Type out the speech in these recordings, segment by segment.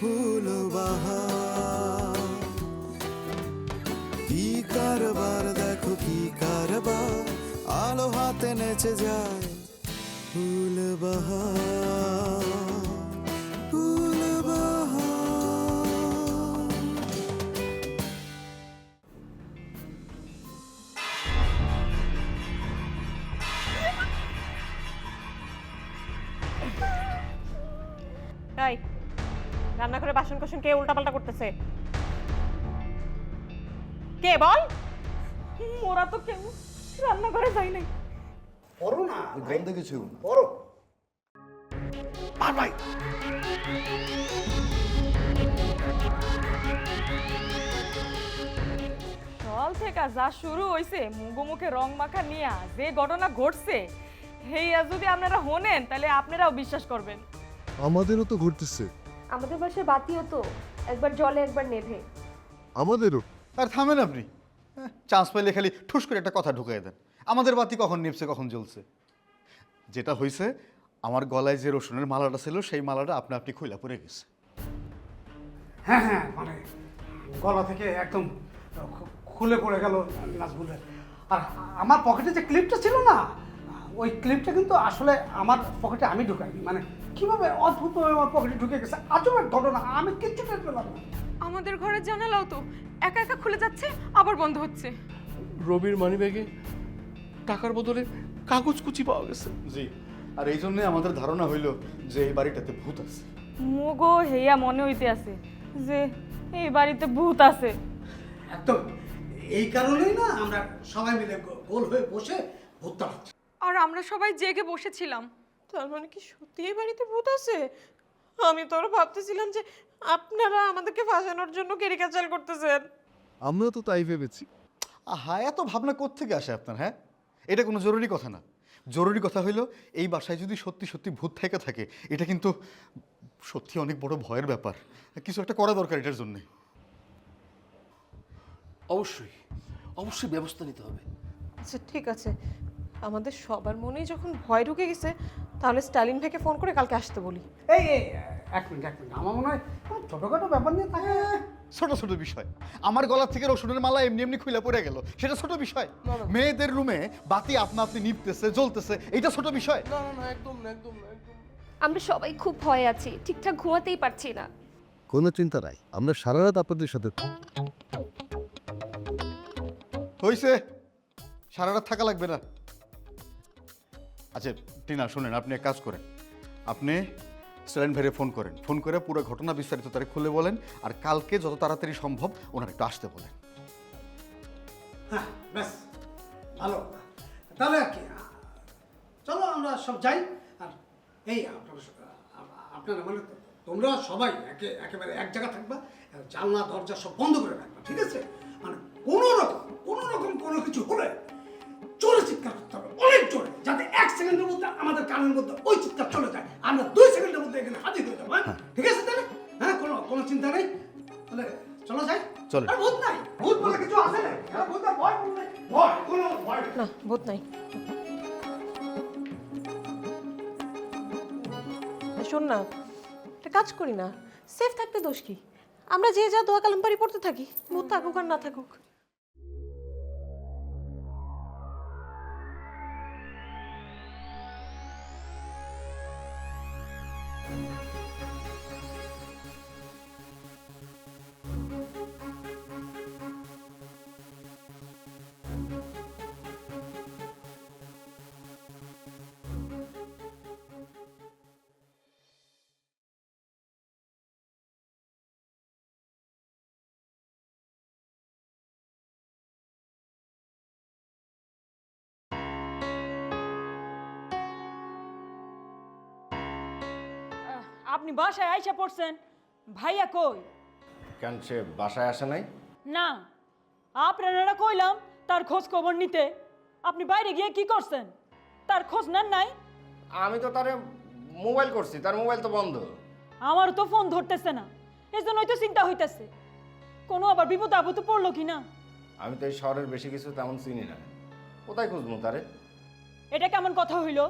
ফুল কি কারবার দেখো কি কারবার। আলো হাতে নেচে যায় ফুল কে উল্টাপাল্টা করতেছে? কে বল? ওরা তো কেউ রান্না করে যায় নাই। পড়ো না। গন্ধ কিছু পড়ো। আর ভাই। সকাল থেকে যা শুরু হইছে মুগো মুখে রং মাখা নিয়া যে ঘটনা ঘটছে হেইয়া যদি আপনারা হনেন তাহলে আপনারাও বিশ্বাস করবেন। আমাদেরও তো ঘুরতেছে আমাদের বাসায় বাতিও তো একবার জলে একবার নেভে। আমাদেরও? আর থামেন আপনি। চান্স পাইলে খালি ঠুস করে একটা কথা ঢুকাই দেন। আমাদের বাতি কখন নিপছে কখন জ্বলছে? যেটা হয়েছে আমার গলায় যে রসুনের মালাটা ছিল সেই মালাটা আপনি আপনি খুইলা পড়ে গেছে। হ্যাঁ হ্যাঁ মানে গলা থেকে একদম খুলে পড়ে গেল নাজবুলের। আর আমার পকেটে যে ক্লিপটা ছিল না ওই ক্লিপটা কিন্তু আসলে আমার পকেটে আমি ঢুকাইনি মানে কীভাবে অদ্ভুতভাবে আমার পকেটে ঢুকে গেছে? আজব এক ঘটনা আমি কিচ্ছু টের পেলাম না। আমাদের ঘরের জানালাও তো একা একা খুলে যাচ্ছে আবার বন্ধ হচ্ছে। রবির মানিব্যাগে টাকার বদলে কাগজ কুচি পাওয়া গেছে। জি আর এই জন্যই আমাদের ধারণা হইল যে এই বাড়িটাতে ভূত আছে। মুগো হেইয়া মনে হইতে আছে যে এই বাড়িতে ভূত আছে। একদম। এই কারণেই না আমরা সবাই মিলে গোল হয়ে বসে ভূত তাড়াচ্ছি আর আমরা সবাই জেগে বসেছিলাম। তার মানে কি সত্যি এই বাড়িতে ভূত আছে? আমি তো আরও ভাবতেছিলাম যে আপনারা আমাদেরকে ফাঁসানোর জন্য কেরিকাচাল করতেছেন। আমরাও তো তাই ভেবেছি। আহা এত ভাবনা কোত্থেকে আসে আপনার হ্যাঁ? এটা কোনো জরুরি কথা না। জরুরি কথা হইল এই বাসায় যদি সত্যি সত্যি ভূত থেকে থাকে এটা কিন্তু সত্যি অনেক বড় ভয়ের ব্যাপার। কিছু একটা করা দরকার এটার জন্যে। অবশ্যই অবশ্যই ব্যবস্থা নিতে হবে। আচ্ছা ঠিক আছে। আমাদের সবার মনেই যখন ভয় ঢুকে গেছে তাহলে স্টালিন ভাইকে ফোন করে কালকে আসতে বলি। এই এই এক মিনিট এক মিনিট। আমার মনে হয় কোনো ছোটোখাটো ব্যাপার নিয়ে থাকে ছোট ছোট বিষয়। আমার গলা থেকে রসুনের মালা এমনি এমনি খুলে পড়ে গেল। সেটা ছোট বিষয়। মেয়েদের রুমে বাতি আপনা আপনি নিপতেছে জ্বলতেছে এটা ছোট বিষয়। না না না একদম না একদম না একদম। আমরা সবাই খুব ভয়ে আছি ঠিকঠাক ঘুমাতেই পারছি না। কোনো চিন্তা নাই আমরা সারা রাত আপনাদের সাথে হইছে। সারা রাত থাকা লাগবে না। আচ্ছা টিনা, শুনেন, আপনি এক কাজ করেন। আপনি স্ট্যালেন ভাইরে ফোন করেন। ফোন করে পুরো ঘটনা বিস্তারিত তারে খুলে বলেন আর কালকে যত তাড়াতাড়ি সম্ভব ওনার একটু আসতে বলেন। হ্যাঁ ব্যাস, ভালো। তাহলে আর কি, চলো আমরা সব যাই। আর এই আপনারা আপনারা মানে তোমরা সবাই একে, একেবারে এক জায়গা থাকবা, জানলা, দরজা সব বন্ধ করে রাখবা, ঠিক আছে? মানে কোনো রকম ভূত নাই শোন না, একটা কাজ করি না সেফ থাকতে দোষ কি? আমরা যে যা দোয়া কালাম্পারি পড়তে থাকি ভূত থাকুক আর না থাকুক। আপনি বাসায় আইসা পড়ছেন। ভাইয়া কই? কেন সে বাসায় আসে নাই? না আপনারা কইলাম তার খোঁজ খবর নিতে। আপনি বাইরে গিয়ে কি করছেন? তার খোঁজ নেন নাই? আমি তো তারে মোবাইল করছি তার মোবাইল তো বন্ধ। আমারও তো ফোন ধরতেছে না এই জন্যই তো চিন্তা হইতেছে। কোনো আবার বিপদ আপদ পড়ল কি না আমি তো এই শহরের বেশি কিছু তেমন চিনি না। কোথায় খুঁজবো তারে? এটা কেমন কথা হইল?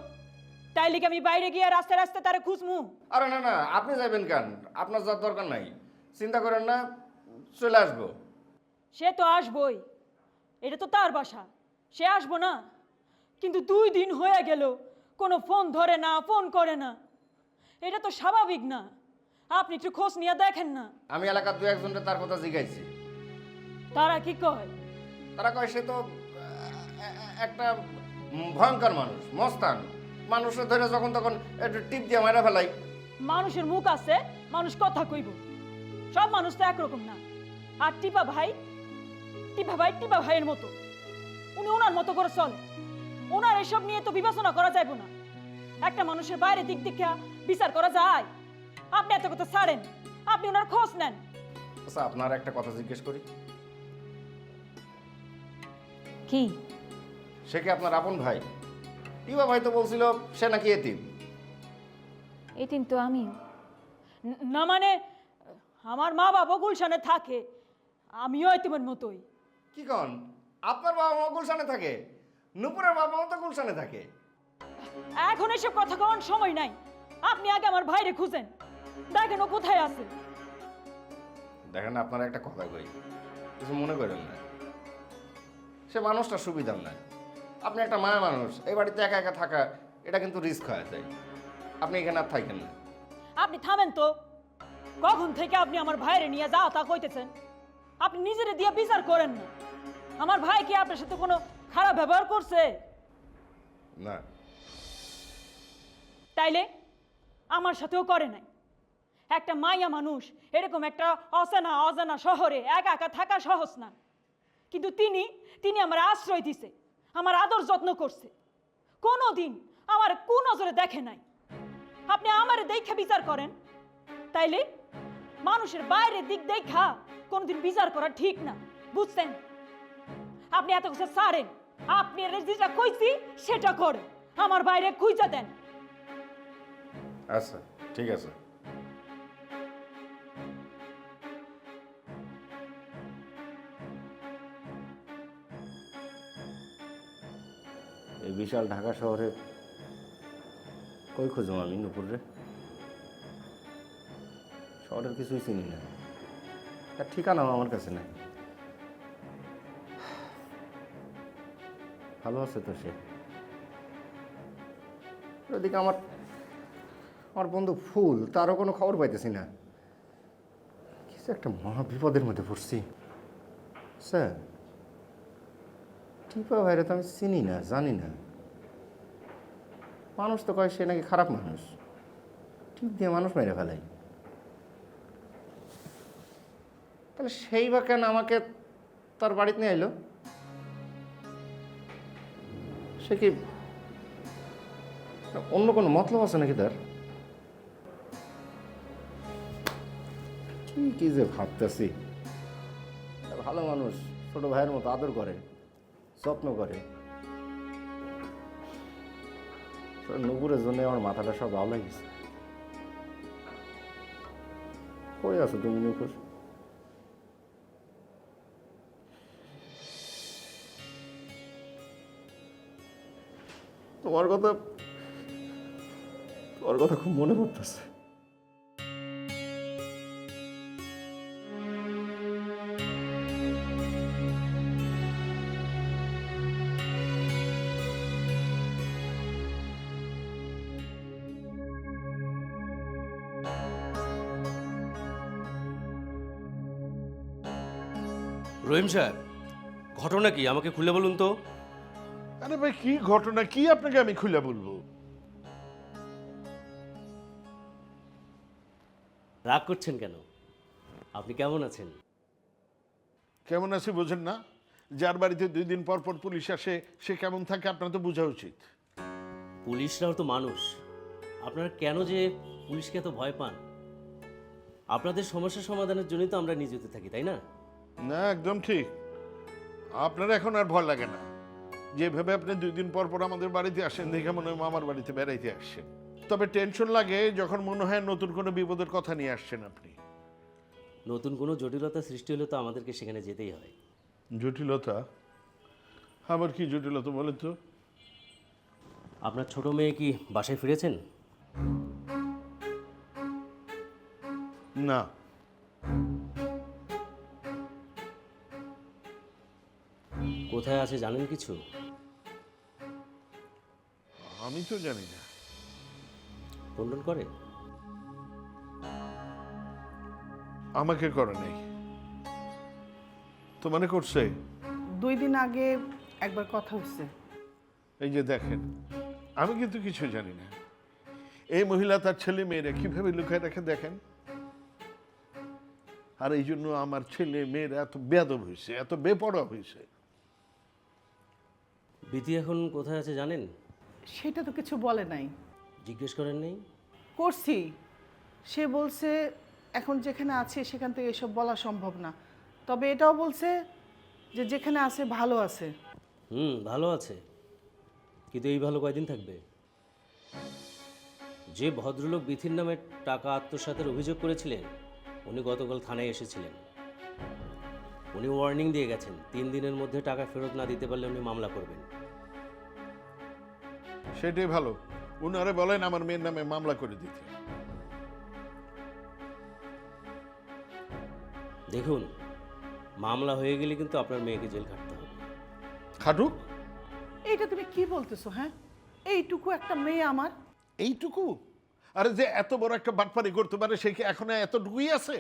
তাইলে কি আমি বাইরে গিয়ে রাস্তায় রাস্তায় তারে খুঁজমু? আরে না না আপনি যাবেন কেন? আপনার যাওয়ার দরকার নাই। চিন্তা করেন না চলে আসব। সে তো আসবই। এটা তো তার বাসা। সে আসব না। কিন্তু দুই দিন হয়ে গেল কোনো ফোন ধরে না ফোন করে না। এটা তো স্বাভাবিক না। আপনি একটু খোঁজ নিয়ে দেখেন না। আমি এলাকার দু একজনকে তার কথা জিজ্ঞাসি তারা কি কয়? তারা কয় সে তো আহ, একটা ভয়ঙ্কর মানুষ মস্তান। মানুষের ধরে যখন তখন একটু টিপ দিয়ে মারা ফেলাই। মানুষের মুখ আছে মানুষ কথা কইব। সব মানুষ তো একরকম না। আর টিপা ভাই টিপা ভাই টিপা ভাইয়ের মতো। উনি ওনার মতো করে চলে। ওনার এসব নিয়ে তো বিবেচনা করা যাইব না। একটা মানুষের বাইরে দিক দিকে বিচার করা যায়। আপনি এত কথা ছাড়েন। আপনি ওনার খোঁজ নেন। আচ্ছা আপনার একটা কথা জিজ্ঞেস করি। কি? সে কি আপনার আপন ভাই? টিবা ভাই তো বলছিল সে নাকি এতিম? এতিম তো আমি। না মানে আমার মা বাবা গুলশানে থাকে আমিও এতিমের মতোই। কি কন? আপনার বাবা মা গুলশানে থাকে? নুপুরের বাবা মা তো গুলশানে থাকে। এখন এসব কথা কওয়ার সময় নাই। আপনি আগে আমার ভাইরে খুঁজেন। দেখেন ও কোথায় আছে। দেখেন আপনার একটা কথা কই। কিছু মনে করেন না। সে মানুষটা সুবিধার না আপনি একটা মায়া মানুষ এই বাড়িতে একা একা থাকা এটা কিন্তু রিস্ক হয়ে যায়। আপনি এখানে আর থাকেন না। আপনি থামেন তো। কখন থেকে আপনি আমার ভাইরে নিয়ে যাও তা কইতেছেন? আপনি নিজেরে দিয়ে বিচার করেন না। আমার ভাই কি আপনার সাথে কোনো খারাপ ব্যবহার করছে? না। তাইলে? আমার সাথেও করে নাই। একটা মাইয়া মানুষ এরকম একটা অচেনা অজানা শহরে একা একা থাকা সহজ না। কিন্তু তিনি তিনি আমার আশ্রয় দিছে। আমার আদর যত্ন করছে। কোনো দিন আমার কোন নজরে দেখে নাই। আপনি আমার দেখে বিচার করেন। তাইলে মানুষের বাইরের দিক দেখা কোনোদিন বিচার করা ঠিক না, বুঝছেন? আপনি এত কিছু সারেন আপনি যেটা কইছি সেটা করেন। আমার বাইরে খুঁজা দেন। আচ্ছা ঠিক আছে। এই বিশাল ঢাকা শহরে কই খুঁজুম আমি নুপুরে শহরের কিছুই চিনি না। তার ঠিকানাও আমার কাছে নাই। ভালো আছে তো সে। ওদিকে আমার আমার বন্ধু ফুল, তারও কোনো খবর পাইতেছি না। কিছু একটা মহা বিপদের মধ্যে পড়ছি। স্যার? টিপা ভাইরা তো আমি চিনি না, জানি না। মানুষ তো কয় সে নাকি খারাপ মানুষ। টিপ দিয়ে মানুষ মেরে ফেলাই তাহলে সেই বা কেন আমাকে তার বাড়িতে নিয়ে এলো সে কি অন্য কোনো মতলব আছে নাকি তার? কি যে ভাবতেছি। ভালো মানুষ, ছোট ভাইয়ের মতো আদর করে। যত্ন করে নুপুরের জন্য আমার মাথাটা সব আলো গেছে কই আছো তুমি নুপুর? তোমার কথা তোমার কথা খুব মনে পড়তেছে। সাহেব ঘটনা কি? আমাকে খুলে বলুন তো। আরে ভাই কি ঘটনা? কি আপনাকে আমি খুলে বলব? রাগ করছেন কেন? আপনি কেমন আছেন? কেমন আছে বোঝেন না। যার বাড়িতে দুই দিন পর পর পুলিশ আসে সে কেমন থাকে আপনার তো বোঝা উচিত। পুলিশরাও তো মানুষ। আপনারা কেন যে পুলিশকে এত ভয় পান? আপনাদের সমস্যা সমাধানের জন্যই তো আমরা নিয়োজিত থাকি তাই না? না একদম ঠিক। আপনার এখন আর ভয় লাগে না। যেভাবে আপনি দুই দিন পর পর আমাদের বাড়িতে আসেন দেখে মনে হয় মামার বাড়িতে বেড়াইতে আসছেন। তবে টেনশন লাগে যখন মনে হয় নতুন কোনো বিপদের কথা নিয়ে আসছেন আপনি। নতুন কোনো জটিলতা সৃষ্টি হলে তো আমাদেরকে সেখানে যেতেই হয়। জটিলতা? আবার কি জটিলতা বলেন তো? আপনার ছোট মেয়ে কি বাসায় ফিরেছেন? না। কোথায় আছে জানেন কিছু? আমি তো জানি না। ফোন টোন করে। আমাকে করে নাই। তো মানে করছে? দুই দিন আগে একবার কথা হচ্ছে। এই যে দেখেন আমি কিন্তু কিছু জানি না। এই মহিলা তার ছেলে মেয়েরা কীভাবে লুকায় রেখে দেখেন? আর এই জন্য আমার ছেলে মেয়েরা এত বেদব হয়েছে এত বেপরোয়া হয়েছে। বিধি এখন কোথায় আছে জানেন? সেটা তো কিছু বলে নাই। জিজ্ঞেস করেন নেই? করছি। সে বলছে এখন যেখানে আছে সেখান থেকে এসব বলা সম্ভব না। তবে এটাও বলছে যে যেখানে আছে ভালো আছে। হুম ভালো আছে। কিন্তু এই ভালো কয়দিন থাকবে? যে ভদ্রলোক বিথির নামে টাকা আত্মসাতের অভিযোগ করেছিলেন উনি গতকাল থানায় এসেছিলেন। উনি ওয়ার্নিং দিয়ে গেছেন তিন দিনের মধ্যে টাকা ফেরত না দিতে পারলে উনি মামলা করবেন। সেটাই ভালো। উনারে বলেন আমার মেয়ের নামে মামলা করে দিতে। দেখুন মামলা হয়ে গেলে কিন্তু আপনার মেয়েকে জেল খাটতে হবে। খাটুক। এইটা তুমি কি বলতেছো হ্যাঁ? এইটুকু একটা মেয়ে আমার? এইটুকু? আরে যে এত বড় একটা বাটপারি করতে পারে সে কি এখন এতটুকুই আছে?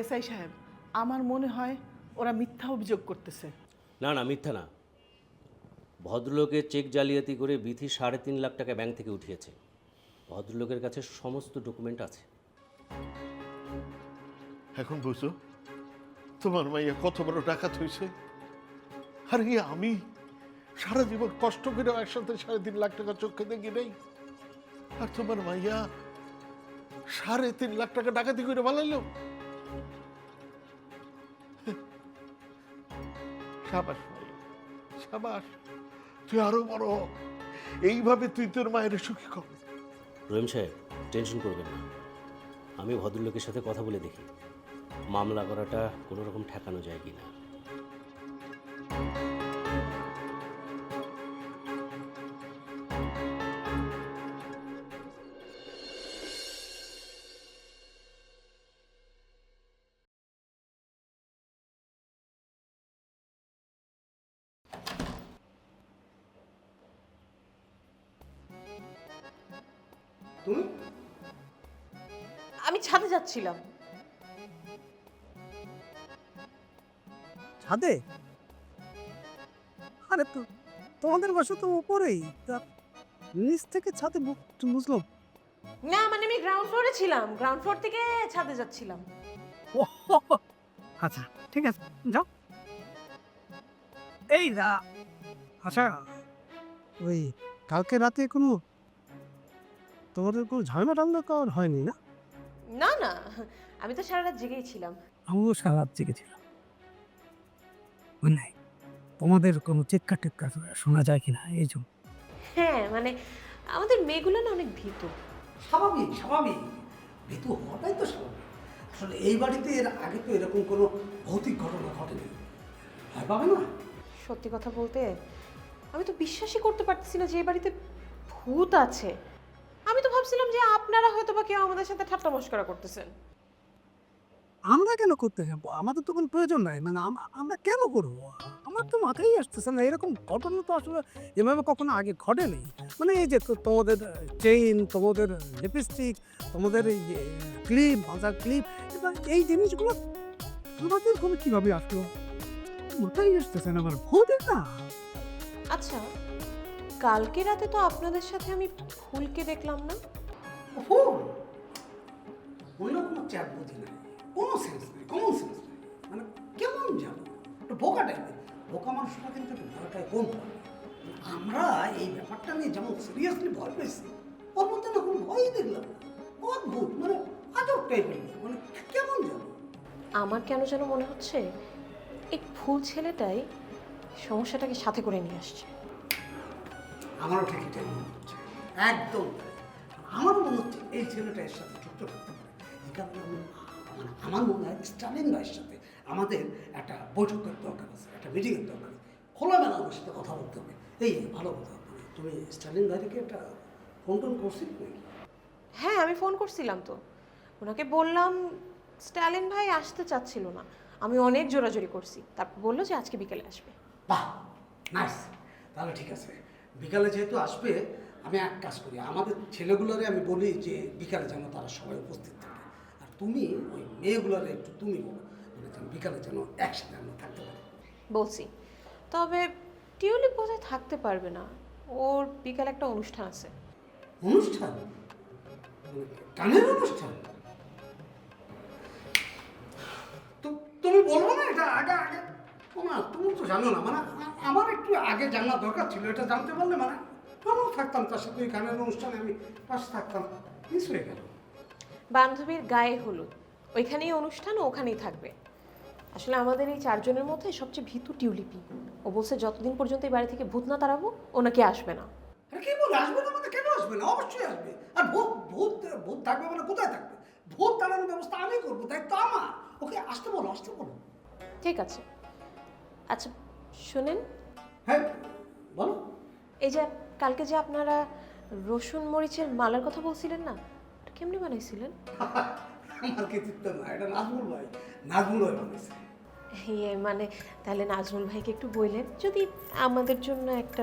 এসআই সাহেব আমার মনে হয় ওরা মিথ্যা অভিযোগ করতেছে। না না মিথ্যা না। ভদ্রলোকের চেক জালিয়াতি করে বিথি সাড়ে তিন লাখ টাকা ব্যাংক থেকে উঠিয়েছে। ভদ্রলোকের কাছে সমস্ত ডকুমেন্ট আছে। এখন বুঝো তোমার মাইয়া কত বড় ডাকাত হয়েছে। আর ইয়ে আমি সারা জীবন কষ্ট করে একসাথে সাড়ে তিন লাখ টাকা চোখে দেখি নেই। আর তোমার মাইয়া সাড়ে তিন লাখ টাকা ডাকাতি করে বানাইলো সাবাস মাইয়া, সাবাস। তুই আরও বড় হ। এইভাবে তুই তোর মায়ের সুখী কর। রহিম সাহেব, টেনশন করবেন না। আমি ভদ্রলোকের সাথে কথা বলে দেখি। মামলা করাটা কোনো রকম ঠেকানো যায় কি না তুমি? আমি ছাদে যাচ্ছিলাম। ছাদে? আরে তো তোমাদের বাসা তো উপরেই। তা নিচ থেকে ছাদে বুঝলাম না মানে আমি গ্রাউন্ড ফ্লোরে ছিলাম। গ্রাউন্ড ফ্লোর থেকে ছাদে যাচ্ছিলাম। ও আচ্ছা ঠিক আছে যাও। এই না আচ্ছা ওই কালকে রাতে কোনো তোমাদের কোনো ঝামেলা টামলা কারণ হয়নি না? না না আমি তো সারা রাত জেগেই ছিলাম। আমিও সারা রাত জেগেছিলাম ওই নাই তোমাদের কোনো চিৎকার টিৎকার শোনা যায় কিনা এই জন্য? হ্যাঁ মানে আমাদের মেয়েগুলো না অনেক ভীত। স্বাভাবিক স্বাভাবিক। ভীতু হওয়াটাই তো স্বাভাবিক। আসলে এই বাড়িতে এর আগে তো এরকম কোনো ভৌতিক ঘটনা ঘটেনি। ভয় পাবে না? সত্যি কথা বলতে আমি তো বিশ্বাসই করতে পারতেছি না যে এই বাড়িতে ভূত আছে। ভাবছিলাম যে আপনারা হয়তো বা কেউ আমাদের সাথে ঠাট্টা মস্করা করতেছেন। আমরা কেন করতে যাব? আমাদের তো কোনো প্রয়োজন নাই। মানে আমরা কেন করব? আমার তো মাথায় আসতেছে না। এরকম ঘটনা তো আসলে এভাবে কখনো আগে ঘটেনি। মানে এই যে তোমাদের চেইন তোমাদের লিপস্টিক তোমাদের ক্লিপ মাজার ক্লিপ এই জিনিসগুলো আমাদের কোনো কীভাবে আসলো? মাথায় আসতেছে না আমার ভূতের না। আচ্ছা কালকে রাতে তো আপনাদের সাথে আমি ফুলকে দেখলাম না। ফুল কোনো চ্যাট বুঝি নাই কোনো সেন্স নেই কমন সেন্স নেই। মানে কেমন যাব একটু বোকা টাইপের বোকা মানুষরা কিন্তু একটু কম আমরা এই ব্যাপারটা নিয়ে যেমন সিরিয়াসলি ভয় পেয়েছি ওর মধ্যে না কোনো ভয়ই দেখলাম অদ্ভুত মানে আজব টাইপের মানে কেমন যেন। আমার কেন যেন মনে হচ্ছে এই ফুল ছেলেটাই সমস্যাটাকে সাথে করে নিয়ে আসছে। আমারও ঠিক এটাই মনে হচ্ছে। একদম তাই। আমারও মনে হচ্ছে এই ছেলেটা এর সাথে যুক্ত থাকতে পারে। এই কারণে মানে আমার মনে হয় স্টালিন ভাইয়ের সাথে আমাদের একটা বৈঠকের দরকার আছে একটা মিটিংয়ের দরকার আছে। খোলামেলা আমার সাথে কথা বলতে হবে। এই ভালো কথা তুমি স্টালিন ভাইকে একটা ফোন টোন করছিলে নাকি? হ্যাঁ আমি ফোন করছিলাম তো। ওনাকে বললাম স্ট্যালিন ভাই আসতে চাচ্ছিল না। আমি অনেক জোরাজোরি করছি। তারপর বলল যে আজকে বিকেলে আসবে। বাহ! নাইস তাহলে ঠিক আছে। বিকালে যেহেতু আসবে আমি এক কাজ করি আমাদের ছেলেগুলোরে আমি বলি যে বিকালে যেন তারা সবাই উপস্থিত থাকে। আর তুমি ওই মেয়েগুলোরে একটু তুমি বলো মানে যেন বিকালে যেন একসাথে আমরা থাকতে পারি। বলছি তবে টিউলিপ বোধহয় থাকতে পারবে না? ওর বিকালে একটা অনুষ্ঠান আছে। অনুষ্ঠান? মানে গানের অনুষ্ঠান? তো- তুমি বলব না এটা আগে আগে। না তুমি তো জানো না মানে আমার একটু আগে জানার দরকার ছিল এটা জানতে পারলে মানে আমিও থাকতাম তার সাথে ওই গানের অনুষ্ঠানে আমি পাশে থাকতাম মিস হয়ে গেল। বান্ধবীর গায়ে হলুদ ওইখানেই অনুষ্ঠান ওখানেই থাকবে। আসলে আমাদের এই চারজনের মধ্যে সবচেয়ে ভীতু টিউলিপি। ও বলছে যতদিন পর্যন্ত এই বাড়ি থেকে ভূত না তাড়াবো ও নাকি আসবে না। আরে কি বলে আসবে না মানে কেন আসবে না? অবশ্যই আসবে। আর ভূত ভূত ভূত থাকবে মানে কোথায় থাকবে? ভূত তাড়ানোর ব্যবস্থা আমি করব দায়িত্ব আমার। ওকে আসতে বলো আসতে বলো। ঠিক আছে। আচ্ছা শোনেন। হ্যাঁ বলো। এই যে কালকে যে আপনারা রসুন মরিচের মালার কথা বলছিলেন না ওটা কেমনি বানাইছিলেন? আমার কৃতিত্ব না এটা নাজমুল ভাই নাজমুল ভাই বলেছে ইয়ে মানে তাহলে নাজমুল ভাইকে একটু বললেন যদি আমাদের জন্য একটা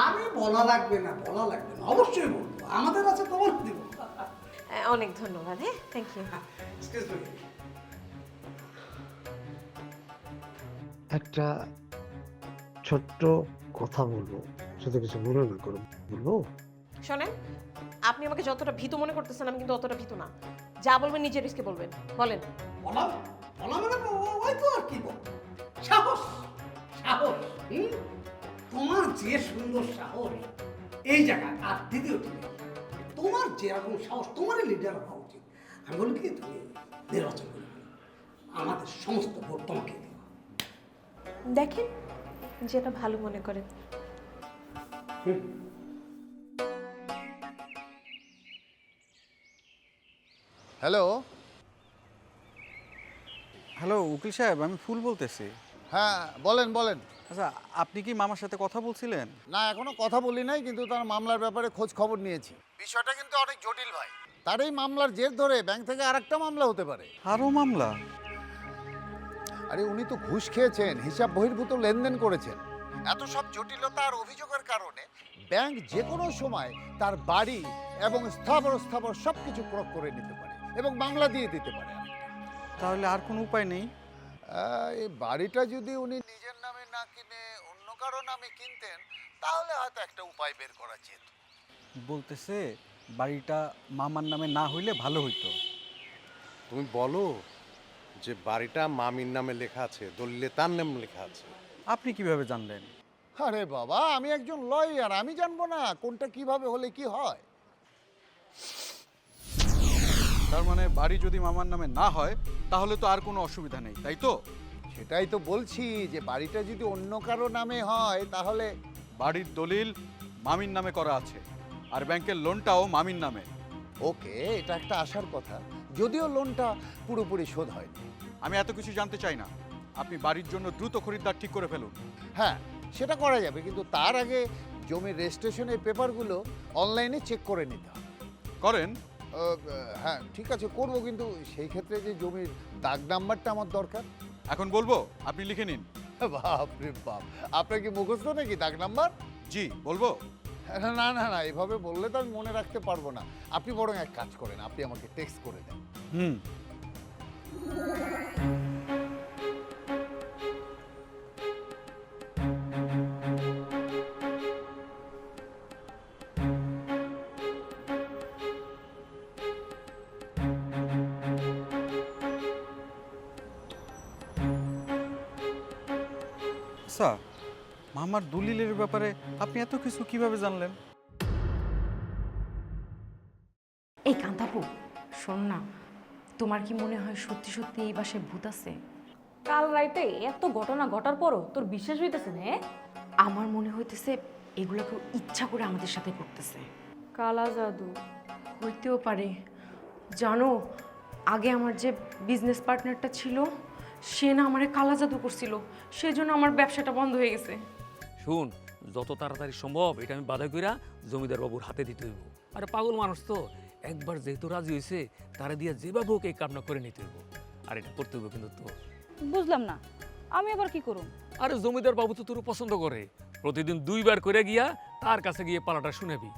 আরে বলা লাগবে না বলা লাগবে না অবশ্যই বলব আমাদের আছে তোমার দিব। অনেক ধন্যবাদ হ্যাঁ থ্যাংক ইউ এক্সকিউজ মি একটা ছোট্ট কথা বলব যদি কিছু মনে না করো বলব। শোনেন আপনি আমাকে যতটা ভীতু মনে করতেছেন আমি কিন্তু অতটা ভীতু না। যা বলবেন নিজের রিস্কে বলবেন। বলেন। বলা বলা মানে ওই তো আর কি সাহস সাহস হুম? তোমার যে সুন্দর সাহস এই জায়গায় আর দ্বিতীয়টি তোমার যেরকম সাহস তোমারই লিডার হওয়া উচিত। আমি বলি কি তুমি নির্বাচন করে। আমাদের সমস্ত ভোট তোমাকে দেখেন যেটা ভালো মনে করেন। হ্যালো। হ্যালো উকিল সাহেব আমি ফুল বলতেছি। হ্যাঁ বলেন বলেন। আচ্ছা আপনি কি মামার সাথে কথা বলছিলেন? না এখনও কথা বলি নাই কিন্তু তার মামলার ব্যাপারে খোঁজ খবর নিয়েছি। বিষয়টা কিন্তু অনেক জটিল ভাই। তার এই মামলার জের ধরে ব্যাংক থেকে আরেকটা মামলা হতে পারে। আরও মামলা? আরে উনি তো ঘুষ খেয়েছেন হিসাব বহির্ভূত লেনদেন করেছেন। এত সব জটিলতা আর অভিযোগের কারণে ব্যাংক যে কোনো সময় তার বাড়ি এবং স্থাবর স্থাবর সব কিছু ক্রক করে নিতে পারে এবং মামলা দিয়ে দিতে পারে। তাহলে আর কোনো উপায় নেই? এই বাড়িটা যদি উনি নিজের নামে না কিনে অন্য কারও নামে কিনতেন তাহলে হয়তো একটা উপায় বের করা যেত। বলতেছে বাড়িটা মামার নামে না হইলে ভালো হইতো। তুমি বলো যে বাড়িটা মামির নামে লেখা আছে দলিলে তার নাম লেখা আছে। আপনি কীভাবে জানলেন? আরে বাবা আমি একজন লয়ার আমি জানব না কোনটা কীভাবে হলে কি হয়। তার মানে বাড়ি যদি মামার নামে না হয় তাহলে তো আর কোনো অসুবিধা নেই তাই তো? সেটাই তো বলছি যে বাড়িটা যদি অন্য কারও নামে হয় তাহলে বাড়ির দলিল মামির নামে করা আছে আর ব্যাংকের লোনটাও মামির নামে। ওকে এটা একটা আসার কথা। যদিও লোনটা পুরোপুরি শোধ হয়নি। আমি এত কিছু জানতে চাই না। আপনি বাড়ির জন্য দ্রুত খরিদ্দার ঠিক করে ফেলুন। হ্যাঁ সেটা করা যাবে কিন্তু তার আগে জমির রেজিস্ট্রেশনের পেপারগুলো অনলাইনে চেক করে নিতে হবে। করেন। আহ, হ্যাঁ ঠিক আছে করব কিন্তু সেই ক্ষেত্রে যে জমির দাগ নাম্বারটা আমার দরকার। এখন বলব আপনি লিখে নিন। বাপ রে বাপ আপনার কি মুখস্থ নাকি দাগ নাম্বার? জি বলব। না না না এভাবে বললে তো আমি মনে রাখতে পারব না। আপনি বরং এক কাজ করেন আপনি আমাকে টেক্সট করে দেন। হুম। আচ্ছা মামার দলিলের ব্যাপারে আপনি এত কিছু কীভাবে জানলেন? তোমার কি মনে হয় সত্যি সত্যি এই বাসায় ভূত আছে? কাল রাইতে এত ঘটনা ঘটার পরও তোর বিশ্বাস হইতেছে না এ? আমার মনে হইতেছে এগুলো কেউ ইচ্ছা করে আমাদের সাথে করতেছে। কালা জাদু। হইতেও পারে। জানো আগে আমার যে বিজনেস পার্টনারটা ছিল সে না আমারে কালা জাদু করছিল সেজন্য আমার ব্যবসাটা বন্ধ হয়ে গেছে। শুন যত তাড়াতাড়ি সম্ভব এটা আমি বাধা কইরা জমিদার বাবুর হাতে দিতে হইব। আরে পাগল মানুষ তো একবার যেহেতু রাজি হয়েছে তারা দিয়ে যেভাবে হোক এই কামনা করে নিতে হইব। আর এটা করতে হইব কিন্তু তো বুঝলাম না। আমি আবার কি করুম? আরে জমিদার বাবু তো তোর পছন্দ করে। প্রতিদিন দুইবার করে গিয়া তার কাছে গিয়ে পালাটা শুনাবি।